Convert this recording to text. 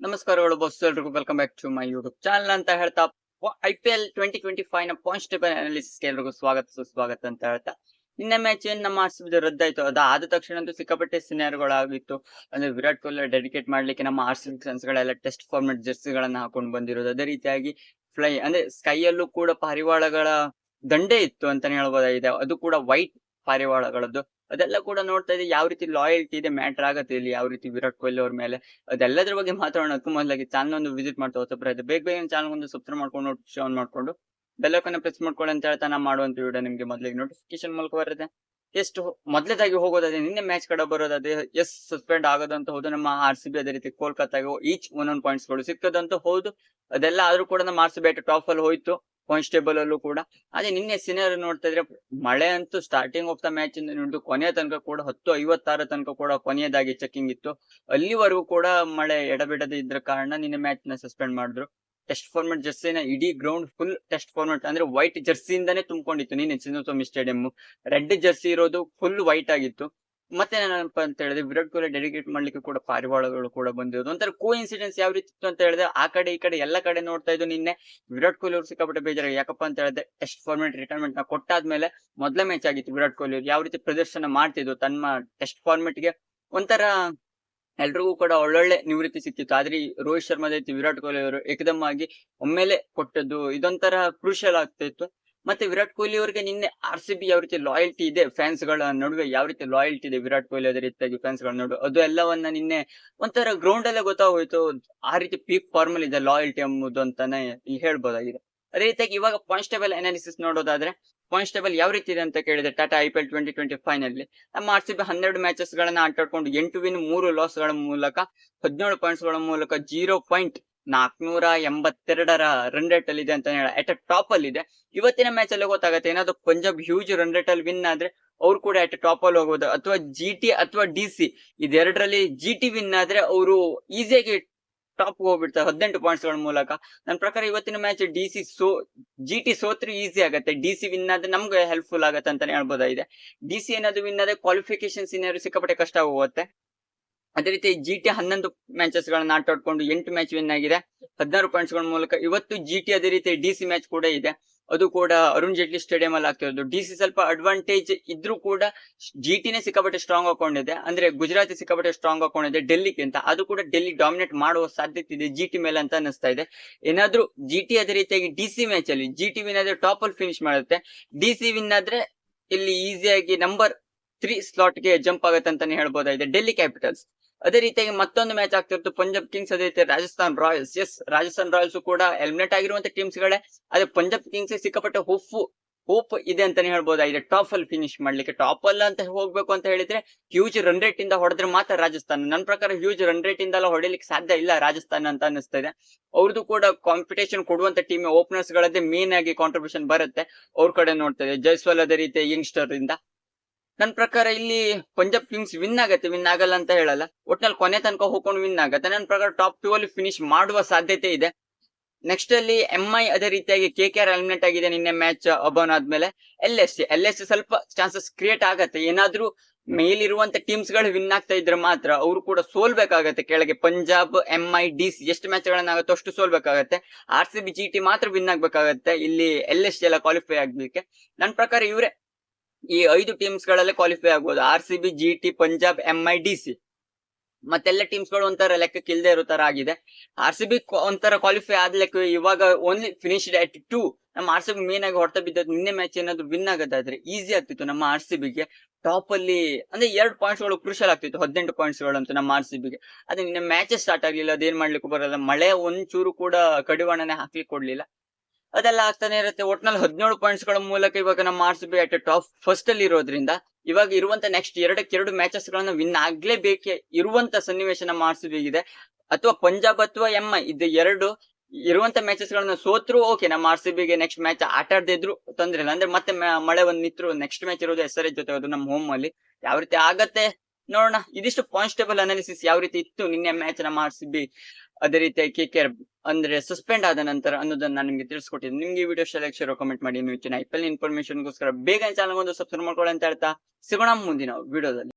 ನಮಸ್ಕಾರಗಳು ಬಸ್ ಎಲ್ರಿಗೂ welcome back to my YouTube channel ಅಂತ ಹೇಳ್ತಾ I P L twenty twenty ಫೈವ್ನ point table analysis ಎಲ್ರಿಗೂ ಸ್ವಾಗತ, ಸುಸ್ವಾಗತ ಅಂತ ಹೇಳ್ತಾ. ನಿನ್ನೆ ಮ್ಯಾಚ್ ನಮ್ಮ ಆರ್ ಸಿ ಬಿ ರದ್ದಾಯ್ತು? ಅದು ಆದ ತಕ್ಷಣ ಅಂತೂ ಸಿಕ್ಕಾಪಟ್ಟೆ ಸಿನಿಯರ್ಗಳಾಗಿತ್ತು ಅಂದ್ರೆ ವಿರಾಟ್ ಕೊಹ್ಲಿ ಡೆಡಿಕೇಟ್ ಮಾಡ್ಲಿಕ್ಕೆ ನಮ್ಮ R C B test format ಜರ್ಸಿಗಳನ್ನ ಹಾಕೊಂಡು ಬಂದಿರೋದು. ಅದೇ ರೀತಿಯಾಗಿ ಫ್ಲೈ ಅಂದ್ರೆ ಸ್ಕೈಯಲ್ಲೂ ಕೂಡ ಪಾರಿವಾಳಗಳ ದಂಡೆ ಇತ್ತು ಅಂತಾನೆ ಹೇಳ್ಬೋದಾಗಿದೆ. ಅದು ಕೂಡ ವೈಟ್ ಪಾರಿವಾಳಗಳದ್ದು. ಅದೆಲ್ಲ ಕೂಡ ನೋಡ್ತಾ ಇದ್ದೀವಿ ಯಾವ ರೀತಿ ಲಾಯಲ್ಟಿ ಇದೆ ಮ್ಯಾಟರ್ ಆಗುತ್ತೆ ಇಲ್ಲಿ, ಯಾವ ರೀತಿ ವಿರಾಟ್ ಕೊಹ್ಲಿ ಅವ್ರ ಮೇಲೆ. ಅದೆಲ್ಲದ್ರ ಬಗ್ಗೆ ಮಾತಾಡೋಣ. ಅದಕ್ಕೂ ಮೊದಲಾಗಿ ಚಾನಲ್ ಒಂದು ವಿಸಿಟ್ ಮಾಡ್ತಾ ಹೊಸಬ್ರ ಇದೆ. ಬೇಗ ಬೇಗ ಚಾನಲ್ ಒಂದು ಸಬ್ಸ್ಕ್ರೈಬ್ ಮಾಡ್ಕೊಂಡು ನೋಟಿಫಿಕೇಶನ್ ಆನ್ ಮಾಡ್ಕೊಂಡು ಬೆಲ್ಲಕ್ಕನ್ನ ಪ್ರೆಸ್ ಮಾಡ್ಕೊಳ್ಳಿ ಅಂತ ಹೇಳ್ತಾ ನಾ ಮಾಡುವಂತ ವಿಡಿಯೋ ನಿಮ್ಗೆ ಮೊದಲಿಗೆ ನೋಟಿಫಿಕೇಶನ್ ಮೂಲಕ ಬರುತ್ತೆ. ಎಷ್ಟು ಮೊದಲೇದಾಗಿ ಹೋಗೋದಾದ್ರೆ, ನಿನ್ನೆ ಮ್ಯಾಚ್ ಕಡೆ ಬರೋದಾದ್ರೆ, ಎಸ್ ಸಸ್ಪೆಂಡ್ ಆಗೋದಂತ ಹೌದು. ನಮ್ಮ ಆರ್ ಸಿ ಬಿ ಅದೇ ರೀತಿ ಕೋಲ್ಕತ್ತಾಗೆ ಈಚ್ ಒಂದೊಂದು ಪಾಯಿಂಟ್ಸ್ಗಳು ಸಿಕ್ಕದಂತ ಹೌದು. ಅದೆಲ್ಲ ಆದ್ರೂ ಕೂಡ ನಮ್ಮ ಆರ್ ಸಿ ಬಿ ಟಾಪ್ ಅಲ್ಲಿ ಹೋಯ್ತು. ಪಾಯಿಂಟ್ಸ್ ಟೇಬಲ್ ಅಲ್ಲೂ ಕೂಡ. ಅದೇ ನಿನ್ನೆ ಸಿನಿಯರ್ ನೋಡ್ತಾ ಇದ್ರೆ ಮಳೆ ಅಂತೂ ಸ್ಟಾರ್ಟಿಂಗ್ ಆಫ್ ದ ಮ್ಯಾಚ್ ಇಂದ ಹಿಡಿದು ಕೊನೆಯ ತನಕ ಕೂಡ ಹತ್ತು ಐವತ್ತಾರ ತನಕ ಕೂಡ ಕೊನೆಯದಾಗಿ ಚೆಕಿಂಗ್ ಇತ್ತು. ಅಲ್ಲಿವರೆಗೂ ಕೂಡ ಮಳೆ ಎಡಬಿಡದೆ ಇದ್ರ ಕಾರಣ ನಿನ್ನೆ ಮ್ಯಾಚ್ನ ಸಸ್ಪೆಂಡ್ ಮಾಡಿದ್ರು. ಟೆಸ್ಟ್ ಫಾರ್ಮೆಟ್ ಜರ್ಸಿನ ಇಡೀ ಗ್ರೌಂಡ್ ಫುಲ್ ಟೆಸ್ಟ್ ಫಾರ್ಮೆಟ್ ಅಂದ್ರೆ ವೈಟ್ ಜರ್ಸಿಯಿಂದಾನೇ ತುಂಬಿಕೊಂಡಿತ್ತು ನಿನ್ನೆ ಚಿನ್ನಸ್ವಾಮಿ ಸ್ಟೇಡಿಯಂ ರೆಡ್ ಜರ್ಸಿ ಇರೋದು ಫುಲ್ ವೈಟ್ ಆಗಿತ್ತು. ಮತ್ತೆ ಏನಪ್ಪ ಅಂತ ಹೇಳಿದ್ರೆ ವಿರಾಟ್ ಕೊಹ್ಲಿ ಡೆಡಿಕೇಟ್ ಮಾಡ್ಲಿಕ್ಕೆ ಕೂಡ ಪಾರಿವಾಳಗಳು ಕೂಡ ಬಂದಿರೋದು. ಒಂಥರ ಕೋ ಇನ್ಸಿಡೆನ್ಸ್ ಯಾವ ರೀತಿ ಇತ್ತು ಅಂತ ಹೇಳಿದ್ರೆ ಆ ಕಡೆ ಈ ಕಡೆ ಎಲ್ಲ ಕಡೆ ನೋಡ್ತಾ ಇದ್ದು ನಿನ್ನೆ ವಿರಾಟ್ ಕೊಹ್ಲಿ ಅವ್ರು ಸಿಕ್ಕಾಪಟ್ಟೆ ಬೇಜಾರ ಯಾಕಪ್ಪ ಅಂತ ಹೇಳಿದ್ರೆ ಟೆಸ್ಟ್ ಫಾರ್ಮೆಟ್ ರಿಟೈರ್ಮೆಂಟ್ನ ಕೊಟ್ಟಾದ್ಮೇಲೆ ಮೊದಲ ಮ್ಯಾಚ್ ಆಗಿತ್ತು ವಿರಾಟ್ ಕೊಹ್ಲಿ ಅವರು. ಯಾವ ರೀತಿ ಪ್ರದರ್ಶನ ಮಾಡ್ತಿದ್ರು ತನ್ನ ಟೆಸ್ಟ್ ಫಾರ್ಮೆಟ್ಗೆ? ಒಂಥರ ಎಲ್ರಿಗೂ ಕೂಡ ಒಳ್ಳೊಳ್ಳೆ ನಿವೃತ್ತಿ ಸಿಕ್ಕಿತ್ತು. ಆದ್ರೆ ರೋಹಿತ್ ಶರ್ಮಾ ಜೊತೆ ವಿರಾಟ್ ಕೊಹ್ಲಿ ಅವರು ಏಕದಮ್ ಆಗಿ ಒಮ್ಮೆಲೆ ಕೊಟ್ಟದ್ದು ಇದೊಂಥರ ಕ್ರೂಷಿಯಲ್ ಆಗ್ತಾ ಇತ್ತು. ಮತ್ತೆ ವಿರಾಟ್ ಕೊಹ್ಲಿ ಅವರಿಗೆ ನಿನ್ನೆ ಆರ್ ಸಿ ಬಿ ಯಾವ ರೀತಿ ಲಾಯಲ್ಟಿ ಇದೆ ಫ್ಯಾನ್ಸ್ಗಳ ನಡುವೆ ಯಾವ ರೀತಿ ಲಾಯಲ್ಟಿ ಇದೆ ವಿರಾಟ್ ಕೊಹ್ಲಿ ಅದೇ ರೀತಿಯಾಗಿ ಫ್ಯಾನ್ಸ್ಗಳ ನಡುವೆ? ಅದು ಎಲ್ಲವನ್ನ ನಿನ್ನೆ ಒಂಥರ ಗ್ರೌಂಡ್ ಅಲ್ಲೇ ಗೊತ್ತಾಗೋಯ್ತು. ಆ ರೀತಿ ಪೀಕ್ ಫಾರ್ಮಲ್ ಇದೆ ಲಾಯಲ್ಟಿ ಎಂಬುದು ಅಂತಾನೆ ಇಲ್ಲಿ ಹೇಳ್ಬೋದಾಗಿದೆ. ಅದೇ ರೀತಿಯಾಗಿ ಇವಾಗ ಕಾನ್ಸ್ಟೇಬಲ್ ಟೇಬಲ್ ಅನಾಲಿಸಿಸ್ ನೋಡೋದಾದ್ರೆ ಕಾನ್ಸ್ಟೇಬಲ್ ಟೇಬಲ್ ಯಾವ ರೀತಿ ಇದೆ ಅಂತ ಕೇಳಿದ್ರೆ Tata I P L twenty twenty ಫೈವ್ನಲ್ಲಿ ನಮ್ಮ ಆರ್ ಸಿ ಬಿ ಹನ್ನೆರಡು ಮ್ಯಾಚಸ್ ಗಳನ್ನ ಆಟಾಡ್ಕೊಂಡು ಎಂಟು ವಿನ್ ಮೂರು ಲಾಸ್ಗಳ ಮೂಲಕ, ಹದಿನೇಳು ಪಾಯಿಂಟ್ಸ್ಗಳ ಮೂಲಕ ಜೀರೋ ಪಾಯಿಂಟ್ ನಾಲ್ಕನೂರ ಎಂಬತ್ತೆರಡರ ರನ್ ರೇಟ್ ಅಲ್ಲಿ ಇದೆ ಅಂತ ಹೇಳಿ ಅಟ್ ಟಾಪ್ ಅಲ್ಲಿ ಇದೆ. ಇವತ್ತಿನ ಮ್ಯಾಚ್ ಅಲ್ಲಿ ಗೊತ್ತಾಗುತ್ತೆ, ಏನಾದ್ರು ಪಂಜಾಬ್ ಹ್ಯೂಜ್ ರನ್ ರೇಟ್ ಅಲ್ಲಿ ವಿನ್ ಆದ್ರೆ ಅವ್ರು ಕೂಡ ಅಟ್ ಟಾಪ್ ಅಲ್ಲಿ ಹೋಗ್ಬೋದು. ಅಥವಾ ಜಿ ಟಿ ಅಥವಾ ಡಿ ಸಿ ಇದೆರಡರಲ್ಲಿ ಜಿ ಟಿ ವಿನ್ ಆದ್ರೆ ಅವರು ಈಸಿಯಾಗಿ ಟಾಪ್ ಹೋಗ್ಬಿಡ್ತಾರೆ ಹದಿನೆಂಟು ಪಾಯಿಂಟ್ಸ್ಗಳ ಮೂಲಕ. ನನ್ನ ಪ್ರಕಾರ ಇವತ್ತಿನ match D C so G T ಸೋತ್ರೆ easy ಆಗುತ್ತೆ. ಡಿ ಸಿ ವಿನ್ ಆದ್ರೆ ನಮ್ಗೆ ಹೆಲ್ಪ್ಫುಲ್ ಆಗುತ್ತೆ ಅಂತಾನೆ ಹೇಳ್ಬೋದಾಗಿದೆ. ಡಿ ಸಿ ಏನಾದ್ರು ವಿನ್ ಆದ್ರೆ ಕ್ವಾಲಿಫಿಕೇಶನ್ ಏನಾದ್ರು ಸಿಕ್ಕಾಪಟ್ಟೆ ಕಷ್ಟ ಹೋಗುತ್ತೆ ಅದೇ ರೀತಿ ಜಿ ಟಿ ಹನ್ನೊಂದು ಮ್ಯಾಚಸ್ ಗಳನ್ನ ಆಟ ಆಡ್ಕೊಂಡು ಎಂಟು ಮ್ಯಾಚ್ ವಿನ್ ಆಗಿದೆ. ಹದಿನಾರು ಪಾಯಿಂಟ್ಸ್ಗಳ ಮೂಲಕ ಇವತ್ತು ಜಿ ಟಿ ಅದೇ ರೀತಿ ಡಿ ಸಿ ಮ್ಯಾಚ್ ಕೂಡ ಇದೆ. ಅದು ಕೂಡ ಅರುಣ್ ಜೇಟ್ಲಿ ಸ್ಟೇಡಿಯಂ ಅಲ್ಲಿ ಆಗ್ತಿರೋದು. ಡಿ ಸಿ ಸ್ವಲ್ಪ ಅಡ್ವಾಂಟೇಜ್ ಇದ್ರೂ ಕೂಡ ಜಿ ಟಿನೇ ಸಿಕ್ಕಾಪಟ್ಟೆ ಸ್ಟ್ರಾಂಗ್ ಹಾಕೊಂಡಿದೆ ಅಂದ್ರೆ ಗುಜರಾತ್ ಸಿಕ್ಕಾಪಟ್ಟೆ ಸ್ಟ್ರಾಂಗ್ ಹಾಕೊಂಡಿದೆ ಡೆಲ್ಲಿಗಿಂತ. ಅದು ಕೂಡ ಡೆಲ್ಲಿ ಡಾಮಿನೇಟ್ ಮಾಡುವ ಸಾಧ್ಯತೆ ಇದೆ ಜಿ ಟಿ ಮೇಲೆ ಅಂತ ಅನಿಸ್ತಾ ಇದೆ. ಏನಾದ್ರೂ ಜಿ ಟಿ ಅದೇ ರೀತಿಯಾಗಿ ಡಿ ಸಿ ಮ್ಯಾಚ್ ಅಲ್ಲಿ ಜಿ ಟಿ ವಿನ್ ಆದ್ರೆ ಟಾಪ್ ಅಲ್ಲಿ ಫಿನಿಶ್ ಮಾಡುತ್ತೆ. ಡಿ ಸಿ ವಿನ್ ಆದ್ರೆ ಇಲ್ಲಿ ಈಸಿಯಾಗಿ ನಂಬರ್ ತ್ರೀ ಸ್ಲಾಟ್ಗೆ ಜಂಪ್ ಆಗುತ್ತೆ ಅಂತಾನೆ ಹೇಳ್ಬೋದಾಗಿದೆ. ಡೆಲ್ಲಿ ಕ್ಯಾಪಿಟಲ್ಸ್ ಅದೇ ರೀತಿಯಾಗಿ ಮತ್ತೊಂದು ಮ್ಯಾಚ್ ಆಗ್ತಿರ್ತು ಪಂಜಾಬ್ ಕಿಂಗ್ಸ್ ಅದೇ ರೀತಿ Rajasthan royals. Yes Rajasthan royals ಕೂಡ ಎಲಿಮಿನೇಟ್ ಆಗಿರುವಂತ ಟೀಮ್ಸ್ ಗಳೇ. ಅದೇ ಪಂಜಾಬ್ ಕಿಂಗ್ಸ್ ಸಿಕ್ಕಾಪಟ್ಟೆ ಹೋಪ್ ಹೋಪ್ ಇದೆ ಅಂತಾನೆ ಹೇಳ್ಬೋದಾಗಿದೆ ಟಾಪ್ ಅಲ್ಲಿ ಫಿನಿಶ್ ಮಾಡ್ಲಿಕ್ಕೆ. ಟಾಪ್ ಅಲ್ಲ ಅಂತ ಹೋಗ್ಬೇಕು ಅಂತ ಹೇಳಿದ್ರೆ ಹ್ಯೂಜ್ ರನ್ ರೇಟ್ ಇಂದ ಹೊಡೆದ್ರೆ ಮಾತ್ರ ರಾಜಸ್ಥಾನ. ನನ್ನ ಪ್ರಕಾರ ಹ್ಯೂಜ್ ರನ್ ರೇಟ್ ಇಂದ ಎಲ್ಲ ಹೊಡಿಲಿಕ್ಕೆ ಸಾಧ್ಯ ಇಲ್ಲ ರಾಜಸ್ಥಾನ ಅಂತ ಅನಿಸ್ತಾ ಇದೆ ಅವ್ರದ್ದು ಕೂಡ ಕಾಂಪಿಟೇಷನ್ ಕೊಡುವಂತ ಟೀಮ್ ಓಪನರ್ಸ್ ಗಳದ್ದೇ ಮೇನ್ ಆಗಿ ಕಾಂಟ್ರಿಬ್ಯೂಷನ್ ಬರುತ್ತೆ. ಅವ್ರ ಕಡೆ ನೋಡ್ತಾ ಇದೆ ಜೈಸ್ವಾಲ್ ಅದೇ ರೀತಿ ಯಂಗ್ಸ್ಟರ್ ಇಂದ. ನನ್ನ ಪ್ರಕಾರ ಇಲ್ಲಿ ಪಂಜಾಬ್ ಕಿಂಗ್ಸ್ ವಿನ್ ಆಗತ್ತೆ ವಿನ್ ಆಗಲ್ಲ ಅಂತ ಹೇಳಲ್ಲ. ಒಟ್ನಲ್ಲಿ ಕೊನೆ ತನಕ ಹೋಗ್ಕೊಂಡು ವಿನ್ ಆಗತ್ತೆ. ನನ್ನ ಪ್ರಕಾರ ಟಾಪ್ ಟೂ ಅಲ್ಲಿ ಫಿನಿಶ್ ಮಾಡುವ ಸಾಧ್ಯತೆ ಇದೆ. ನೆಕ್ಸ್ಟ್ ಅಲ್ಲಿ ಎಂ ಐ ಅದೇ ರೀತಿಯಾಗಿ ಕೆ ಕೆ ಆರ್ ಎಲಿಮಿನೇಟ್ ಆಗಿದೆ ನಿನ್ನೆ ಮ್ಯಾಚ್ ಅಬೌನ್ ಆದ್ಮೇಲೆ. L S C L S C ಸ್ವಲ್ಪ ಚಾನ್ಸಸ್ ಕ್ರಿಯೇಟ್ ಆಗತ್ತೆ. ಏನಾದ್ರೂ ಮೇಲಿರುವಂತ ಟೀಮ್ಸ್ಗಳು ವಿನ್ ಆಗ್ತಾ ಇದ್ರೆ ಮಾತ್ರ ಅವರು ಕೂಡ ಸೋಲ್ಬೇಕಾಗತ್ತೆ. ಕೆಳಗೆ Punjab M I D C ಎಷ್ಟು ಮ್ಯಾಚ್ ಗಳನ್ನಾಗತ್ತೋ ಅಷ್ಟು ಸೋಲ್ಬೇಕಾಗತ್ತೆ. R C B G T ಮಾತ್ರ ವಿನ್ ಆಗ್ಬೇಕಾಗತ್ತೆ. ಇಲ್ಲಿ ಎಲ್ ಎಸ್ ಸಿ ಎಲ್ಲ ಕ್ವಾಲಿಫೈ ಆಗ್ಲಿಕ್ಕೆ. ನನ್ನ ಪ್ರಕಾರ ಇವರೇ ಈ ಐದು ಟೀಮ್ಸ್ ಗಳಲ್ಲೇ ಕ್ವಾಲಿಫೈ ಆಗ್ಬೋದು. R C B G T Punjab M I D C ಮತ್ತೆಲ್ಲ ಟೀಮ್ಸ್ಗಳು ಒಂಥರ ಲೆಕ್ಕಕ್ಕೆ ಇಲ್ದೇ ಇರೋ ತರ ಆಗಿದೆ. ಆರ್ ಸಿ ಬಿ ಒಂಥರ ಕ್ವಾಲಿಫೈ ಆದ್ಲಕ್ಕೆ ಇವಾಗ ಓನ್ಲಿ ಫಿನಿಶ್ಡ್ ಅಟ್ ಟೂ ನಮ್ಮ ಆರ್ ಸಿ ಬಿ ಮೇನ್ ಆಗಿ ಹೊಡ್ತಾ ಬಿದ್ದದ್ದು ನಿನ್ನೆ ಮ್ಯಾಚ್ ಏನಾದ್ರು ವಿನ್ ಆಗೋದಾದ್ರೆ ಈಸಿ ಆಗ್ತಿತ್ತು ನಮ್ಮ ಆರ್ ಸಿ ಬಿಗೆ ಟಾಪ್ ಅಲ್ಲಿ, ಅಂದ್ರೆ ಎರಡು ಪಾಯಿಂಟ್ಸ್ಗಳು ಕ್ರೂಷಲ್ ಆಗ್ತಿತ್ತು, ಹದಿನೆಂಟು ಪಾಯಿಂಟ್ಸ್ಗಳು ಅಂತ ನಮ್ಮ ಆರ್ ಸಿ ಬಿಗೆ ಅದೇ ನಿನ್ನೆ ಮ್ಯಾಚ್ ಸ್ಟಾರ್ಟ್ ಆಗಲಿಲ್ಲ, ಅದೇನ್ ಮಾಡ್ಲಿಕ್ಕೂ ಬರಲ್ಲ. ಮಳೆ ಒಂಚೂರು ಕೂಡ ಕಡಿವಾಣನೆ ಹಾಕ್ಲಿಕ್ಕೆ ಕೊಡ್ಲಿಲ್ಲ. ಅದೆಲ್ಲ ಆಗ್ತಾನೆ ಇರುತ್ತೆ. ಒಟ್ನಲ್ಲಿ ಹದಿನೇಳು ಪಾಯಿಂಟ್ಸ್ಗಳ ಮೂಲಕ ಇವಾಗ ನಮ್ಮ R C B at top first ಅಲ್ಲಿ ಇರೋದ್ರಿಂದ ಇವಾಗ ಇರುವಂತ ನೆಕ್ಸ್ಟ್ ಎರಡಕ್ಕೆ ಎರಡು ಮ್ಯಾಚಸ್ ಗಳನ್ನ ವಿನ್ ಆಗ್ಲೇಬೇಕೆ ಇರುವಂತ ಸನ್ನಿವೇಶ ನಮ್ಮ ಆರ್ ಸಿ ಬಿ ಇದೆ. ಅಥವಾ ಪಂಜಾಬ್ ಅಥವಾ ಎಂ ಐ ಇದು ಎರಡು ಇರುವಂತ ಮ್ಯಾಚಸ್ ಗಳನ್ನ ಸೋತ್ರು ಓಕೆ ನಮ್ಮ ಆರ್ ಸಿ ಬಿಗೆ ನೆಕ್ಸ್ಟ್ ಮ್ಯಾಚ್ ಆಟ ಆಡದೇ ಇದ್ರು ತೊಂದ್ರೆ ಇಲ್ಲ. ಅಂದ್ರೆ ಮತ್ತೆ ಮಳೆ ಒಂದ್ ನಿತ್ರು ನೆಕ್ಸ್ಟ್ ಮ್ಯಾಚ್ ಇರೋದು ಎಸ್ ಜೊತೆ ಅದು ನಮ್ಮ ಹೋಮ್ ಅಲ್ಲಿ. ಯಾವ ರೀತಿ ಆಗತ್ತೆ ನೋಡೋಣ. ಇದಿಷ್ಟು ಪಾಯಿಂಟ್ಸ್ ಟೇಬಲ್ ಅನಾಲಿಸಿಸ್ ಯಾವ ರೀತಿ ಇತ್ತು ನಿನ್ನೆ ಮ್ಯಾಚ್ ನಮ್ಮ ಆರ್ ಸಿ ಬಿ ಅದೇ ರೀತಿ ಕೆ ಕೆ ಅಂದ್ರೆ ಸಸ್ಪೆಂಡ್ ಆದ ನಂತರ ಅನ್ನೋದನ್ನ ನಾನು ನಿಮಗೆ ತಿಳಿಸ್ಕೊಟ್ಟಿದ್ದೀನಿ. ನಿಮ್ಗೆ ವಿಡಿಯೋ ಸೆಲೆಕ್ಷನ್ ಕಮೆಂಟ್ ಮಾಡಿ. ಇನ್ನು ಹೆಚ್ಚಿನ ಐ ಪಿ ಎಲ್ ಇನ್ಫಾರ್ಮೇಶನ್ಗೋಸ್ಕರ ಬೇಗ ಚಾನಲ್ ಒಂದು ಸಬ್ಸ್ಕ್ರೈಬ್ ಮಾಡ್ಕೊಳ್ಳಿ ಅಂತ ಹೇಳ್ತಾ ಸಿಗೋಣ ಮುಂದಿನ ವಿಡಿಯೋದಲ್ಲಿ